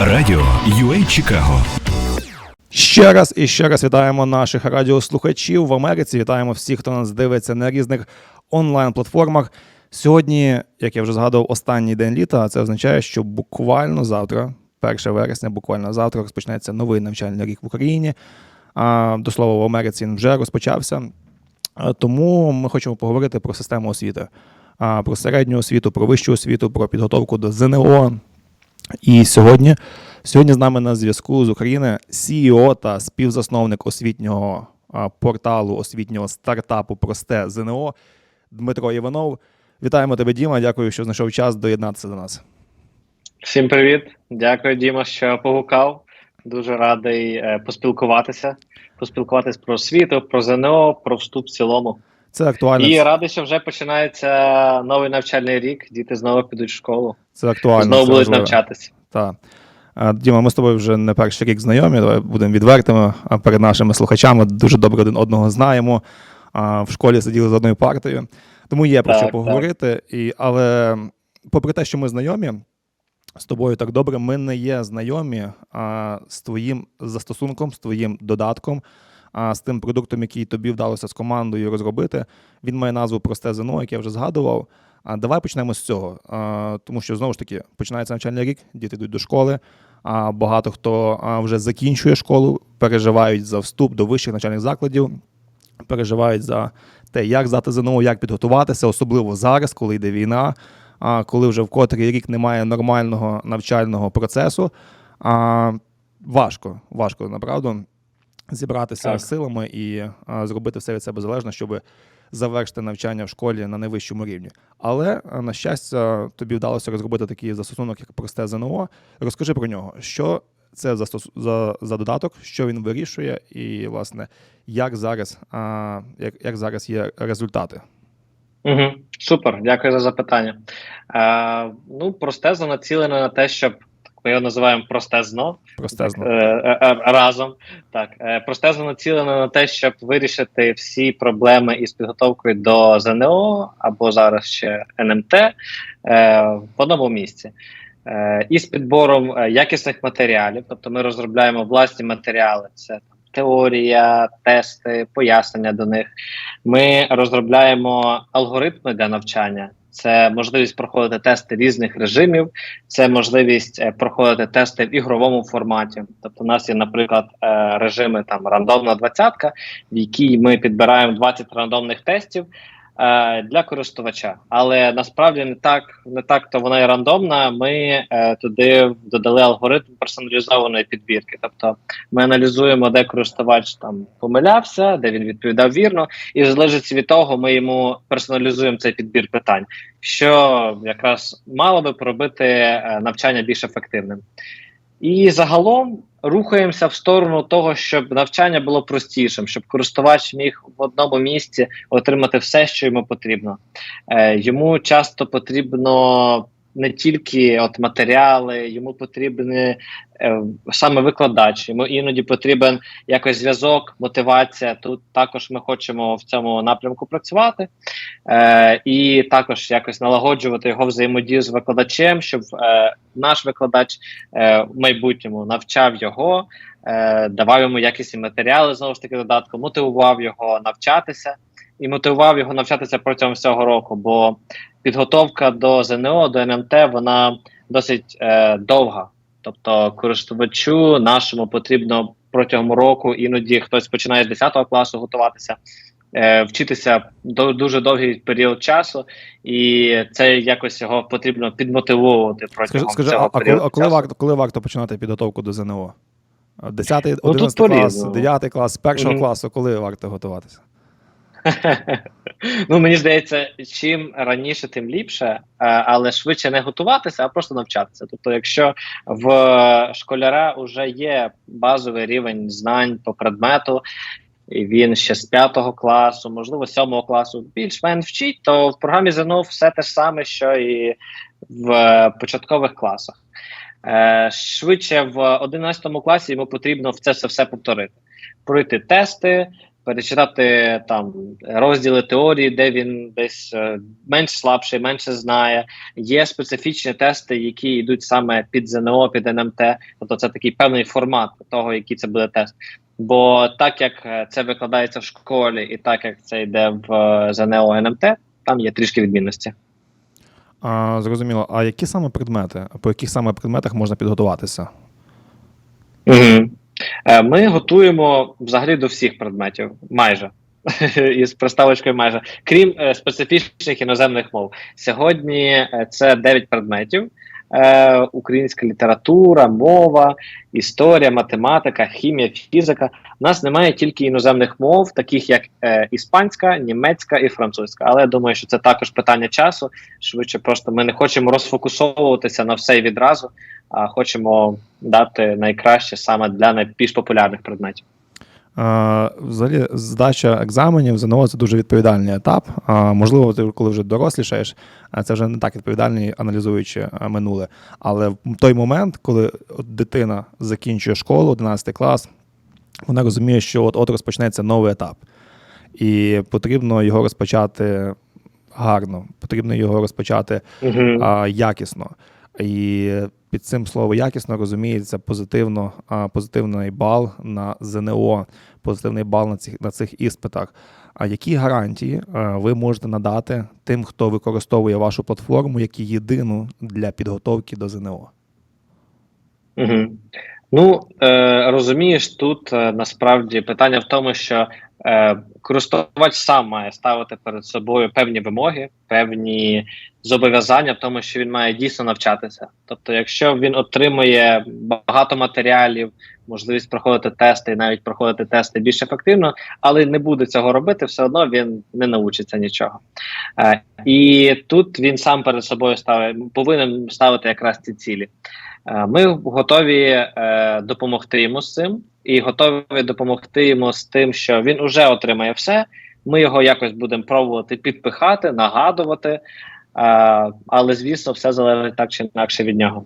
Радіо UA Чикаго Ще раз і ще раз вітаємо наших радіослухачів в Америці. Вітаємо всіх, хто нас дивиться на різних онлайн-платформах. Сьогодні, як я вже згадував, останній день літа. а Це означає, що буквально завтра, 1 вересня, буквально завтра, розпочнеться новий навчальний рік в Україні. А, До слова, в Америці він вже розпочався. Тому ми хочемо поговорити про систему освіти, а, про середню освіту, про вищу освіту, про підготовку до ЗНО. І сьогодні, сьогодні з нами на зв'язку з України CEO та співзасновник освітнього порталу освітнього стартапу Просте ЗНО Дмитро Іванов. Вітаємо тебе, Діма. Дякую, що знайшов час доєднатися до нас. Всім привіт. Дякую, Діма, що погукав. Дуже радий е, поспілкуватися, поспілкуватися про освіту, про ЗНО, про вступ в цілому. Це актуально. І радий, що вже починається новий навчальний рік. Діти знову підуть в школу, Це актуально. знову це будуть важливо. навчатися. Так. Діма, ми з тобою вже не перший рік знайомі. Давай будемо відвертими перед нашими слухачами. Дуже добре один одного знаємо. В школі сиділи за одною партою. Тому є про Так, що так. поговорити. І, але попри те, що ми знайомі з тобою так добре, ми не є знайомі а, з твоїм застосунком, з твоїм додатком, а, з тим продуктом, який тобі вдалося з командою розробити. Він має назву Просте ЗНО, як я вже згадував. А давай почнемо з цього, тому що знову ж таки починається навчальний рік, діти йдуть до школи. А багато хто вже закінчує школу, переживають за вступ до вищих навчальних закладів, переживають за те, як здати ЗНО, як підготуватися, особливо зараз, коли йде війна, а коли вже в котрий рік немає нормального навчального процесу. А, важко, важко направду зібратися Так. силами і а, зробити все від себе залежно, щоб завершити навчання в школі на найвищому рівні. Але на щастя, тобі вдалося розробити такий застосунок, як просте ЗНО. Розкажи про нього, що це за, за, за додаток, що він вирішує, і власне як зараз, а, як, як зараз є результати. Угу. Супер, дякую за запитання. Е, ну, простезно націлене на те, щоб ми його називаємо простезно. Просте Е, е, е, разом. Так, простезно націлено на те, щоб вирішити всі проблеми із підготовкою до ЗНО або зараз ще НМТ в одному місці. І з підбором якісних матеріалів, тобто ми розробляємо власні матеріали. Це там, теорія, тести, пояснення до них. Ми розробляємо алгоритми для навчання. Це можливість проходити тести різних режимів, це можливість е, проходити тести в ігровому форматі. Тобто, у нас є, наприклад, е, режими там рандомна двадцятка, в якій ми підбираємо 20 рандомних тестів для користувача. Але насправді не так, не так то вона і рандомна. Ми е, туди додали алгоритм персоналізованої підбірки. Тобто ми аналізуємо, де користувач там помилявся, де він відповідав вірно, і в залежності від того, ми йому персоналізуємо цей підбір питань що якраз мало би поробити е, навчання більш ефективним. І загалом рухаємося в сторону того, щоб навчання було простішим, щоб користувач міг в одному місці отримати все, що йому потрібно. Е, йому часто потрібно не тільки от матеріали, йому потрібні е, саме викладач, йому іноді потрібен якось зв'язок, мотивація. Тут також ми хочемо в цьому напрямку працювати. Е, і також якось налагоджувати його взаємодію з викладачем, щоб е, наш викладач е, в майбутньому навчав його, е, давав йому якісні матеріали знову ж таки додатку, мотивував його навчатися і мотивував його навчатися протягом всього року. Бо підготовка до ЗНО, до НМТ, вона досить е, довга. Тобто, користувачу нашому потрібно протягом року, іноді хтось починає з 10 класу готуватися, е, вчитися до дуже довгий період часу, і це якось його потрібно підмотивовувати протягом скажи цього а періоду. а коли, часу. коли варто починати підготовку до ЗНО? 10, тут 11 клас, 9 клас, з першого Мгм. класу, коли варто готуватися? ну мені здається, чим раніше, тим ліпше, е, але швидше не готуватися, а просто навчатися. Тобто, якщо в школяра вже є базовий рівень знань по предмету, і він ще з п'ятого класу, можливо, сьомого класу більш-менш вчить, то в програмі ЗНО все те ж саме, що і в початкових класах. Е, швидше в 11 класі йому потрібно в це все, все повторити, пройти тести, перечитати там розділи теорії, де він десь е, менш слабший, менше знає. Є специфічні тести, які йдуть саме під ЗНО, під НМТ. Тобто це такий певний формат того, який це буде тест. Бо так як е, це викладається в школі, і так як це йде в е, ЗНО НМТ, там є трішки відмінності. А, зрозуміло. А які саме предмети? По яких саме предметах можна підготуватися? Угу. Ми готуємо взагалі до всіх предметів, майже. Із приставочкою майже, крім е, специфічних іноземних мов. Сьогодні е, це 9 предметів: е, українська література, мова, історія, математика, хімія, фізика. У нас немає тільки іноземних мов, таких як е, іспанська, німецька і французька. Але я думаю, що це також питання часу. Швидше, просто ми не хочемо розфокусовуватися на все відразу, а хочемо дати найкраще саме для найбільш популярних предметів. А, взагалі, здача екзаменів ЗНО це дуже відповідальний етап. Можливо, ти коли вже дорослішаєш, це вже не так відповідальний, аналізуючи минуле. Але в той момент, коли дитина закінчує школу, 11 клас, вона розуміє, що от от розпочнеться новий етап, і потрібно його розпочати гарно, потрібно його розпочати Угу. а, якісно. І під цим слово якісно розуміється позитивно, позитивний бал на ЗНО, позитивний бал на цих, на цих іспитах. А які гарантії а, ви можете надати тим, хто використовує вашу платформу як єдину для підготовки до ЗНО? Угу. Ну е, розумієш, тут е, насправді питання в тому, що е, користувач сам має ставити перед собою певні вимоги, певні зобов'язання в тому, що він має дійсно навчатися. Тобто, якщо він отримує багато матеріалів, можливість проходити тести і навіть проходити тести більш ефективно, але не буде цього робити, все одно він не научиться нічого. Е, і тут він сам перед собою ставить, повинен ставити якраз ці цілі. Е, Ми готові е, допомогти йому з цим, і готові допомогти йому з тим, що він вже отримає все. Ми його якось будемо пробувати підпихати, нагадувати. А, але звісно, все залежить так чи інакше від нього.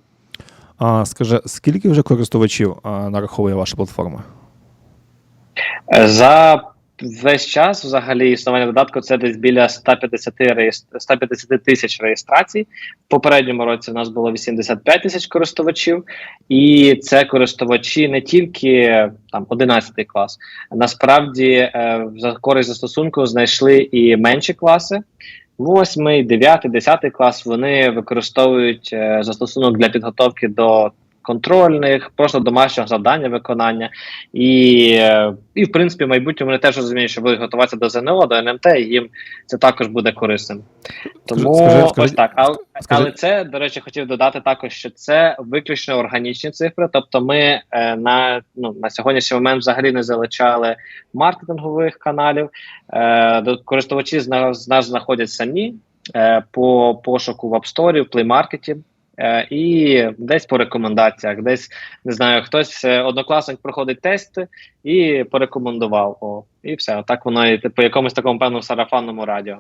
А, скажи, скільки вже користувачів а, нараховує ваша платформа? Е, За весь час, взагалі, існування додатку це десь біля 150 реєстр... 150 тисяч реєстрацій. В попередньому році у нас було 85 тисяч користувачів, і це користувачі не тільки там 11 клас. Насправді, е, за користь застосунку знайшли і менші класи. Восьмий, дев'ятий, десятий клас вони використовують е, застосунок для підготовки до контрольних, просто домашнього завдання виконання. І, е, і в принципі, в майбутньому вони теж розуміють, що будуть готуватися до ЗНО, до НМТ, і їм це також буде корисним. Тому Скажи- скажи- ось так. Але, скажи- але це, до речі, хотів додати також, що це виключно органічні цифри. Тобто, ми е, на, ну, на сьогоднішній момент взагалі не залучали маркетингових каналів. Е, до- користувачі з нас, з нас знаходять самі е, по пошуку в App Store, в Play Market. Е, і десь по рекомендаціях, десь не знаю, хтось е, однокласник проходить тести і порекомендував. О, і все. Так воно і по якомусь такому певному сарафанному радіо.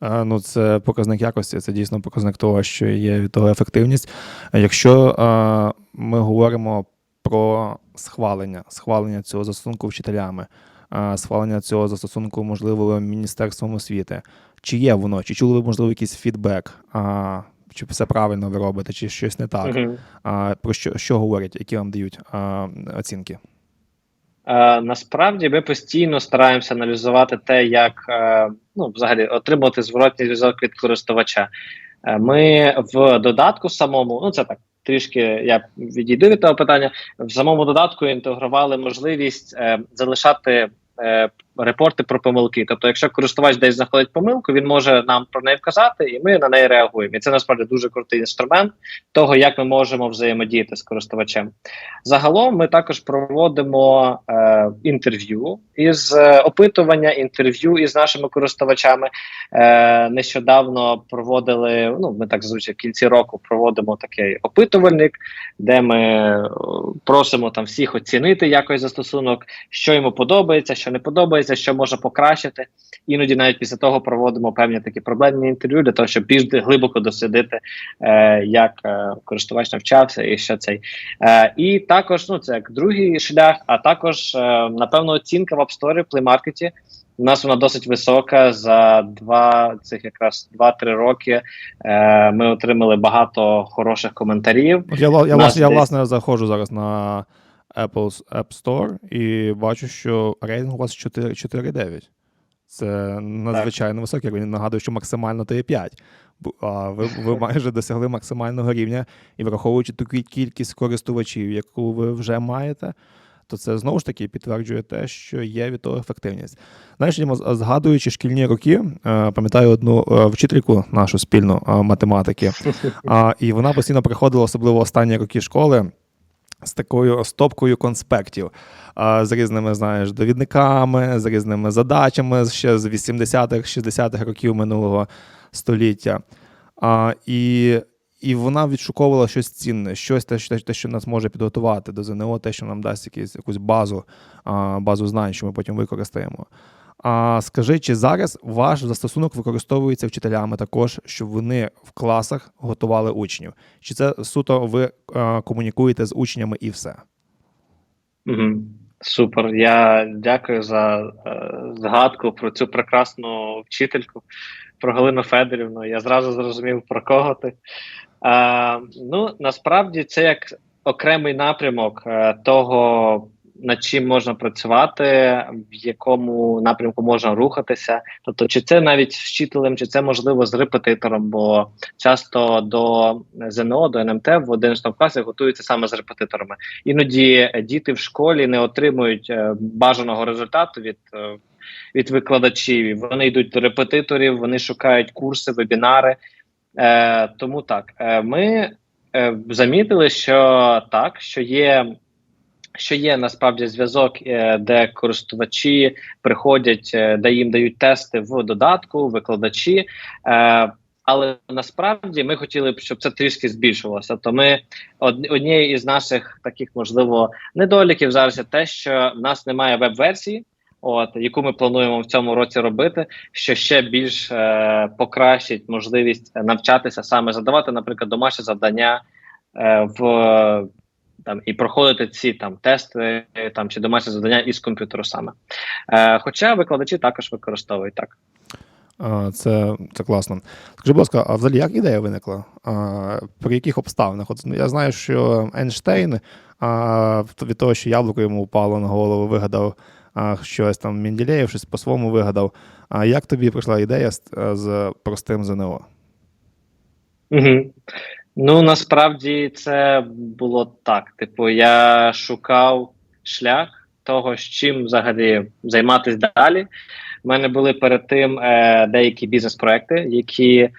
Ну, це показник якості, це дійсно показник того, що є від того ефективність. Якщо а, ми говоримо про схвалення, схвалення цього застосунку вчителями, а, схвалення цього застосунку, можливо, Міністерством освіти, чи є воно, чи чули ви, можливо, якийсь фідбек, а, чи все правильно ви робите, чи щось не так? Мгм. А, про що, що говорять, які вам дають а, оцінки? Е, насправді ми постійно стараємося аналізувати те, як е, ну, взагалі отримувати зворотній зв'язок від користувача. Е, ми в додатку самому, ну це так. Трішки я відійду від того питання. В самому додатку інтегрували можливість е, залишати е, репорти про помилки. Тобто, якщо користувач десь знаходить помилку, він може нам про неї вказати, і ми на неї реагуємо. І це насправді дуже крутий інструмент того, як ми можемо взаємодіяти з користувачем. Загалом ми також проводимо е, інтерв'ю із е, опитування, інтерв'ю із нашими користувачами. Е, нещодавно проводили. Ну, ми так зазвичай в кінці року проводимо такий опитувальник, де ми е, просимо там всіх оцінити якось застосунок, що йому подобається, що не подобається. Дивиться, що може покращити. Іноді навіть після того проводимо певні такі проблемні інтерв'ю для того, щоб більш глибоко дослідити, е, як е, користувач навчався і що цей. Е, і також ну це як другий шлях, а також е, напевно оцінка в App Store, Play Market. У нас вона досить висока. За два цих якраз два-три роки е, ми отримали багато хороших коментарів. Я, я, Нас я власне заходжу зараз на Apple's App Store і бачу, що рейтинг у вас 4 4,9. Це надзвичайно високий. Він нагадує, що максимально то є 5. А ви, ви майже досягли максимального рівня, і враховуючи таку кількість користувачів, яку ви вже маєте, то це знову ж таки підтверджує те, що є від того ефективність. Знаєш, згадуючи шкільні роки, е, пам'ятаю одну е, вчительку нашу спільну е, математики, і вона постійно приходила, особливо останні роки школи. З такою стопкою конспектів, з різними, знаєш, довідниками, з різними задачами ще з 80-х, 60-х років минулого століття. І, і вона відшуковувала щось цінне, щось те, те, що нас може підготувати до ЗНО, те, що нам дасть якісь, якусь базу, базу знань, що ми потім використаємо. А скажи, чи зараз ваш застосунок використовується вчителями також, щоб вони в класах готували учнів? Чи це суто ви е, комунікуєте з учнями і все? Угу. Супер. Я дякую за е, згадку про цю прекрасну вчительку, про Галину Федорівну. Я зразу зрозумів, про кого ти. Е, ну, насправді, це як окремий напрямок е, того, над чим можна працювати, в якому напрямку можна рухатися. Тобто, чи це навіть з вчителем, чи це можливо з репетитором, бо часто до ЗНО, до НМТ в 11 класі готуються саме з репетиторами. Іноді діти в школі не отримують е, бажаного результату від. е, Від викладачів вони йдуть до репетиторів, вони шукають курси, вебінари. Е, тому так, е, ми е, замітили, що так, що є, що є насправді зв'язок, е, де користувачі приходять, е, де їм дають тести в додатку, викладачі. Е, але насправді ми хотіли б, щоб це трішки збільшувалося. То ми од, однією із наших таких, можливо, недоліків зараз є те, що в нас немає веб-версії. От яку ми плануємо в цьому році робити, що ще більш е, покращить можливість навчатися саме задавати, наприклад, домашні завдання е, в там і проходити ці там тести там чи домашні завдання із комп'ютеру саме. Е, хоча викладачі також використовують так. Це, це класно. Скажи, будь ласка, а взагалі як ідея виникла? А, При яких обставинах? От ну, я знаю, що Ейнштейн а, від того, що яблуко йому впало на голову, вигадав а, щось там Менділеєв, щось по-своєму вигадав. А як тобі прийшла ідея з, з простим ЗНО? Угу. Ну насправді це було так. Типу, я шукав шлях того, з чим взагалі займатися далі. У мене були перед тим е, деякі бізнес-проекти, які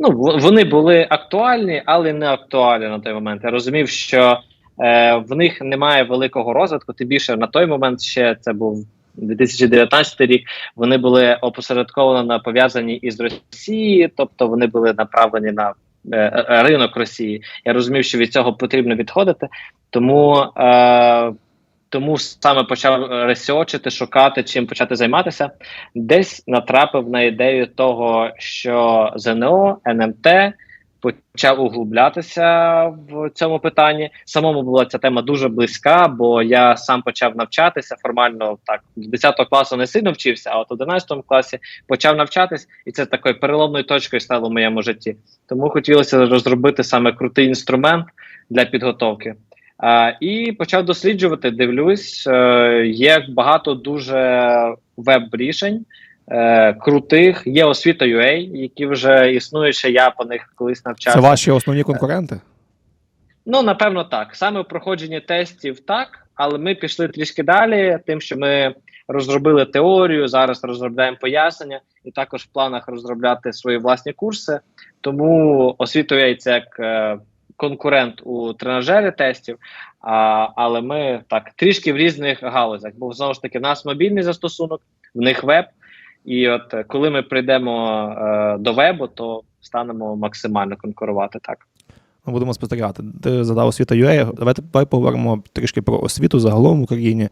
ну вони були актуальні, але не актуальні на той момент. Я розумів, що е, в них немає великого розвитку. Тим більше на той момент ще це був 2019 рік. Вони були опосередковано на- пов'язані із Росією, тобто вони були направлені на ринок Росії. Я розумів, що від цього потрібно відходити, тому. Е, тому саме почав ресерчити, шукати, чим почати займатися. Десь натрапив на ідею того, що ЗНО, НМТ почав углублятися в цьому питанні. Самому була ця тема дуже близька, бо я сам почав навчатися формально так з 10 класу не сильно вчився, а от в 11 класі почав навчатись, і це такою переломною точкою стало в моєму житті. Тому хотілося розробити саме крутий інструмент для підготовки. А, і почав досліджувати. Дивлюсь, е, є багато дуже веб-рішень. Е, крутих є освіта UA, які вже існують, ще я по них колись навчався. Це ваші основні конкуренти? Ну, напевно, так. Саме в проходженні тестів так, але ми пішли трішки далі, тим, що ми розробили теорію, зараз розробляємо пояснення, і також в планах розробляти свої власні курси. Тому освіту UA це як е, конкурент у тренажері тестів. А, але ми так трішки в різних галузях. Бо знову ж таки, в нас мобільний застосунок, в них веб. І от е, коли ми прийдемо е, до вебу, то станемо максимально конкурувати так. Ми будемо спостерігати. Ти задав освіта UA. Давайте давай поговоримо трішки про освіту загалом в Україні.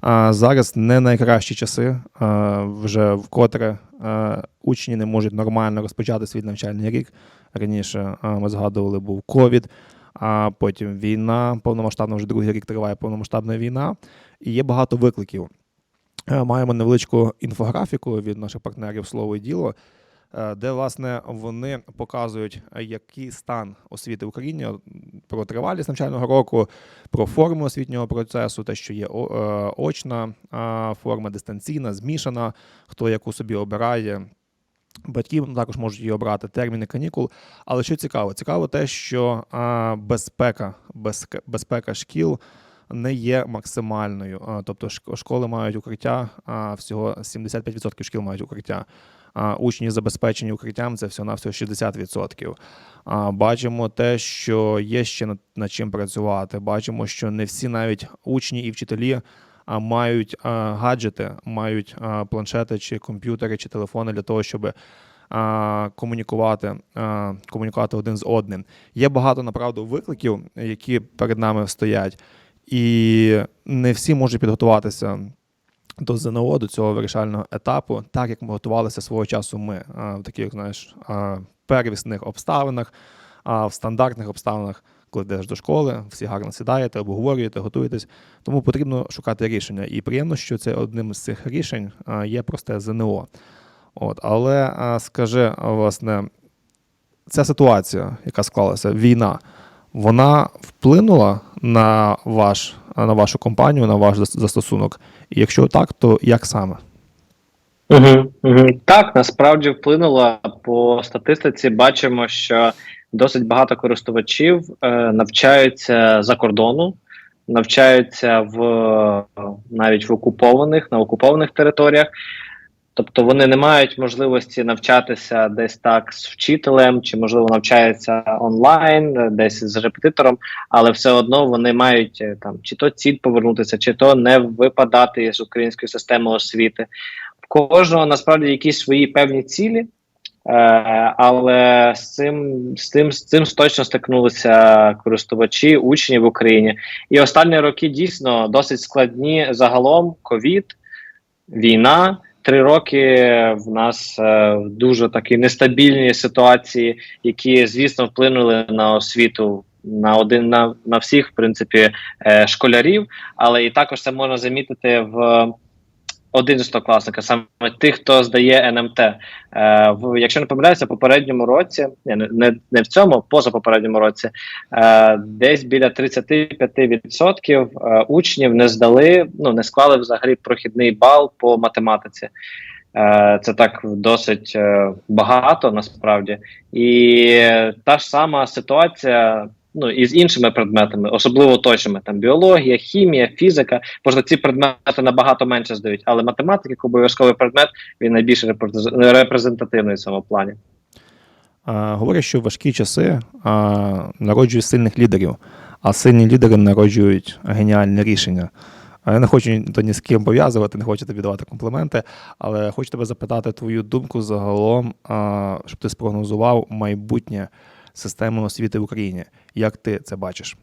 А зараз не найкращі часи. А, вже вкотре а, учні не можуть нормально розпочати свій навчальний рік. Раніше а, ми згадували, був ковід, а потім війна, повномасштабна вже другий рік триває повномасштабна війна, і є багато викликів. Е, Маємо невеличку інфографіку від наших партнерів Слово і діло, е, де власне вони показують, е, який стан освіти в Україні про тривалість навчального року, про форму освітнього процесу, те, що є очна форма, дистанційна, змішана, хто яку собі обирає. Батьки також можуть її обрати терміни канікул. Але що цікаво? Цікаво те, що безпека, безпека шкіл не є максимальною. Тобто школи мають укриття, а всього 75% шкіл мають укриття. А учні забезпечені укриттям це всього навсього 60%. А, бачимо те, що є ще над, чим працювати. Бачимо, що не всі навіть учні і вчителі а, мають гаджети, мають планшети чи комп'ютери чи телефони для того, щоб комунікувати, комунікувати один з одним. Є багато направду викликів, які перед нами стоять, і не всі можуть підготуватися до ЗНО, до цього вирішального етапу, так як ми готувалися свого часу ми в таких, знаєш, первісних обставинах, а в стандартних обставинах, коли йдеш до школи, всі гарно сідаєте, обговорюєте, готуєтесь. Тому потрібно шукати рішення. І приємно, що це одним з цих рішень є просте ЗНО. От, але скажи, власне, ця ситуація, яка склалася, війна, вона вплинула на ваш на вашу компанію, на ваш зас- застосунок? І якщо так, то як саме? Угу, угу. Так, насправді вплинуло по статистиці. Бачимо, що досить багато користувачів е, навчаються за кордону, навчаються в навіть в окупованих на окупованих територіях. Тобто вони не мають можливості навчатися десь так з вчителем, чи можливо навчаються онлайн, десь з репетитором, але все одно вони мають е, там чи то ціль повернутися, чи то не випадати з української системи освіти. В кожного насправді якісь свої певні цілі, е, але з цим з цим з цим точно стикнулися користувачі, учні в Україні. І останні роки дійсно досить складні загалом ковід, війна. Три роки в нас е, дуже такі нестабільні ситуації, які, звісно, вплинули на освіту на один на, на всіх, в принципі, е, школярів, але і також це можна замітити в 11-класника, саме тих, хто здає НМТ. Е, в, якщо не помиляюся, в попередньому році, не, не, не в цьому, поза попередньому році, е, десь біля 35% е, учнів не здали, ну не склали взагалі прохідний бал по математиці. Е, Це так досить е, багато насправді, і та ж сама ситуація. Ну і з іншими предметами, особливо точними, там біологія, хімія, фізика. Можна ці предмети набагато менше здають, але математика, як обов'язковий предмет, він найбільш репрезентативний в цьому плані. Говорять, що в важкі часи а, народжують сильних лідерів, а сильні лідери народжують геніальні рішення. Я не хочу то ні з ким пов'язувати, не хочу тобі давати компліменти, але хочу тебе запитати твою думку загалом, а, щоб ти спрогнозував майбутнє системи освіти в Україні. Як ти це бачиш?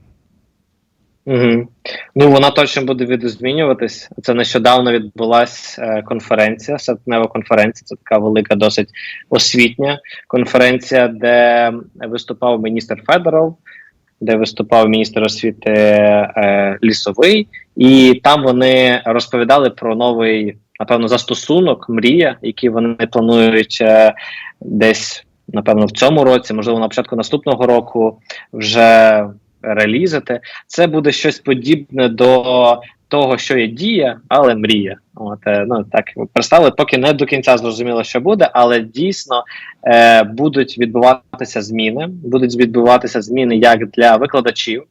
Угу. Ну вона точно буде відозмінюватись. Це нещодавно відбулася е, конференція, серпнева конференція. Це така велика, досить освітня конференція, де виступав міністр Федоров, де виступав міністр освіти е, Лісовий, і там вони розповідали про новий, напевно, застосунок Мрія, який вони планують е, десь, напевно, в цьому році, можливо, на початку наступного року вже релізити. Це буде щось подібне до того, що є дія, але мрія. От, е, ну так представили, поки не до кінця зрозуміло, що буде, але дійсно е, будуть відбуватися зміни. Будуть відбуватися зміни як для викладачів,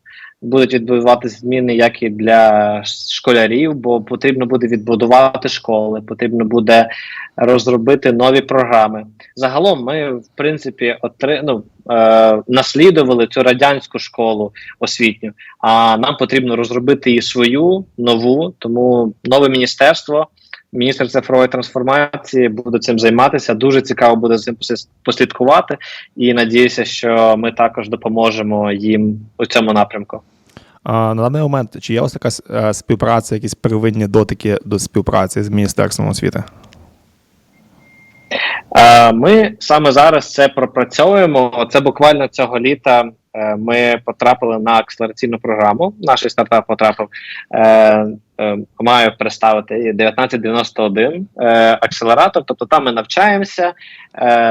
будуть відбуватися зміни як і для школярів, бо потрібно буде відбудувати школи, потрібно буде розробити нові програми. Загалом, ми в принципі отри... ну, е, наслідували цю радянську школу освітню. А нам потрібно розробити і свою нову, тому нове міністерство. Міністр цифрової трансформації буде цим займатися. Дуже цікаво буде цим послідкувати, і надіюся, що ми також допоможемо їм у цьому напрямку. На даний момент чи є вас якась е, співпраця, якісь первинні дотики до співпраці з Міністерством освіти? Е, Ми саме зараз це пропрацьовуємо. Це буквально цього літа. е, Ми потрапили на акселераційну програму. Наш стартап потрапив. Маю представити 1991 е, акселератор. Тобто там ми навчаємося,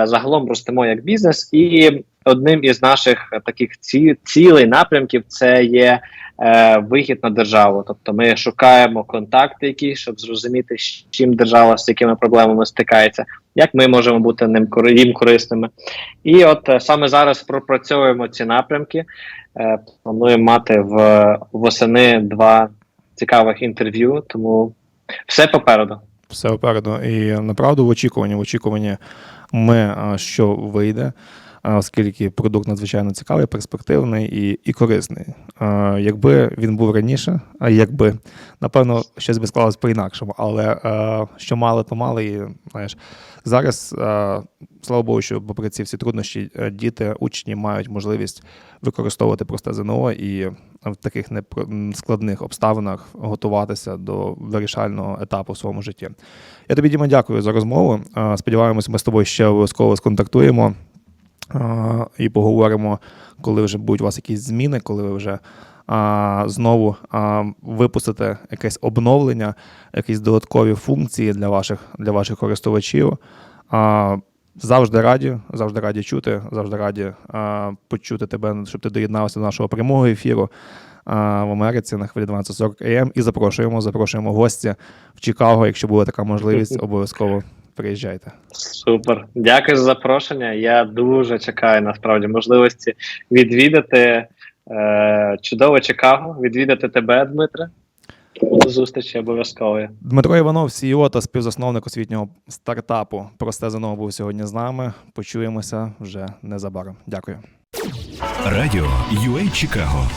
загалом ростемо як бізнес, і одним із наших е, таких ці, цілей напрямків це є е, вихід на державу. Тобто ми шукаємо контакти, які щоб зрозуміти, з чим держава з якими проблемами стикається, як ми можемо бути ним їм корисними. І от е, саме зараз пропрацьовуємо ці напрямки. Е, плануємо мати в восени два цікавих інтерв'ю, тому все попереду. Все попереду. І направду в очікуванні, в очікуванні ми, що вийде, оскільки продукт надзвичайно цікавий, перспективний і, і корисний. Якби він був раніше, якби, напевно, щось би склалось по-інакшому, але що мали, то мали. І знаєш, зараз, слава Богу, що попри ці всі труднощі, е, діти, учні мають можливість використовувати просте ЗНО і в таких складних обставинах готуватися до вирішального етапу в своєму житті. Я тобі, Діма, дякую за розмову. Сподіваємось, ми з тобою ще обов'язково сконтактуємо і поговоримо, коли вже будуть у вас якісь зміни, коли ви вже а, знову а, випустите якесь обновлення, якісь додаткові функції для ваших, для ваших користувачів. А, Завжди раді, завжди раді чути, завжди раді а, почути тебе, щоб ти доєднався до нашого прямого ефіру а, в Америці на хвилі 12.40 АМ. І запрошуємо, запрошуємо гості в Чикаго. Якщо буде така можливість, обов'язково приїжджайте. Супер, дякую за запрошення. Я дуже чекаю насправді можливості відвідати е, чудове Чикаго, відвідати тебе, Дмитре. До зустрічі обов'язково. Дмитро Іванов, CEO та співзасновник освітнього стартапу Просте ЗНО був сьогодні з нами. Почуємося вже незабаром. Дякую. Радіо UA Чикаго